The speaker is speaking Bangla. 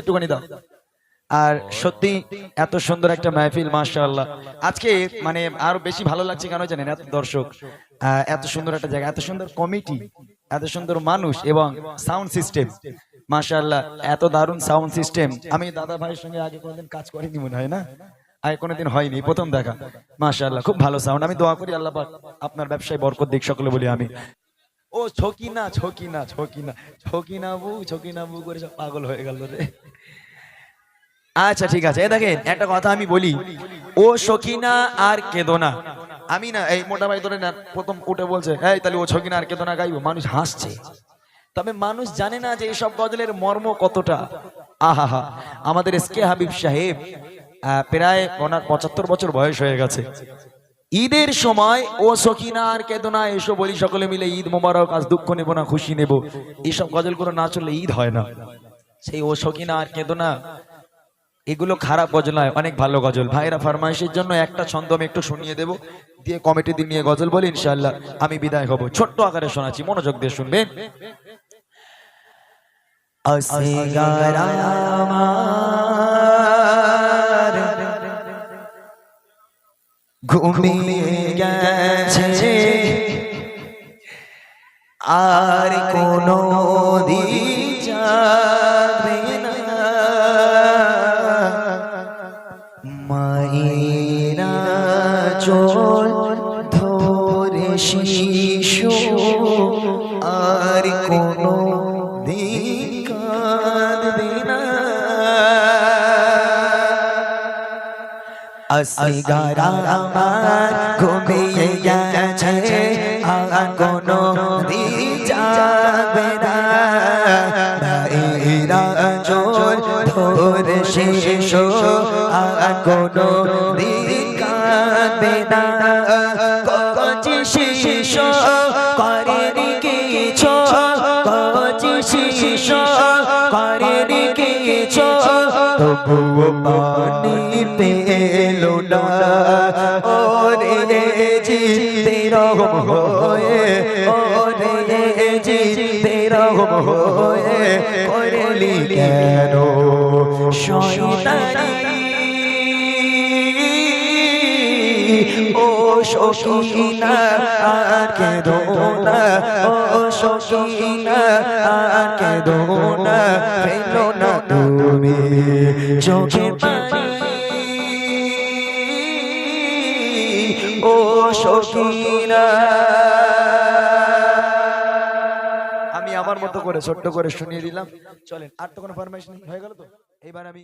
একটুখানি দাও। আর সত্যি এত সুন্দর একটা মাহফিল, মাশাআল্লাহ। আজকে মানে আরও বেশি ভালো লাগছে কেন জানেন? এত দর্শক এত সুন্দর একটা জায়গা, এত সুন্দর কমিটি, এত সুন্দর মানুষ এবং সাউন্ড সিস্টেম, মাশাআল্লাহ। এত দারুণ সাউন্ড সিস্টেম। আমি দাদা ভাইয়ের সঙ্গে আগে কোনোদিন কাজ করিনি মনে হয় না? আগে কোনোদিন হয়নি, প্রথম দেখা। মাশাআল্লাহ, খুব ভালো সাউন্ড। আমি দোয়া করি আল্লাহ আপনার ব্যবসায় বরকত দিক, সকলে বলি আমি। ও ছকি ছকিনা ছকিনা ছকিনা ছকিনা বু ছকিনা বু করে সব পাগল হয়ে গেল রে। আচ্ছা ঠিক আছে। এই দেখেন, একটা কথা আমি বলি। ও সকিনা আর কেদোনা আমি না, এই মোটা ভাই ধরে না প্রথম উঠে বলছে, এই, তাহলে ও ছকিনা আর কেদোনা গাইবো। মানুষ হাসছে। তবে মানুষ জানে না যে এইসব গজলের মর্ম কতটা। আহা আমাদের এস কে হাবিব সাহেব প্রায় ওনার পঁচাত্তর বছর বয়স হয়ে গেছে। ঈদের সময় ও সকিনা আর কেদোনা এসো বলি সকলে মিলে ঈদ মোবারক, আজ দুঃখ নেব না, খুশি নেব। এইসব গজলগুলো না চললে ঈদ হয় না। সেই ও সকিনা আর কেদোনা, এগুলো খারাপ গজল নয়, অনেক ভালো গজল। ভাইরা ফরমাইশের জন্য একটা ছন্দ আমি একটু শুনিয়ে দেব, দিয়ে কমিটি দিন নিয়ে গজল বলি, ইনশাআল্লাহ আমি বিদায় হব। ছোট্ট আকারে শোনাচ্ছি, মনোযোগ দিয়ে শুনবেন। আসিগার ঘুমিয়ে গেছে। আর কোনো দিন যাবে না। মায়েরা চল ধরে শিশু, আর কোনো দিন কাঁদবে না। আসিগারা আমার ঘুমিয়ে গেছে আর কোনো দিন যাবে না জোর ধরে শেষ আর কোনো দিন কিছু কচি কিছু তবুও পানি পেল না। ওরে জি তেরকম হয়ে, ওরে জি তেরকম হয়ে, করলি কেন শয়তানি? ও শোকিনা দোনা ও শোকিনা, আর না। চোখে পানি। ও শোকিনা আমি আমার মতো করে ছোট্ট করে শুনিয়ে দিলাম। চলেন, আর তো কোনো ফরমাইশ নেই হয়ে গেল তো? এইবার আমি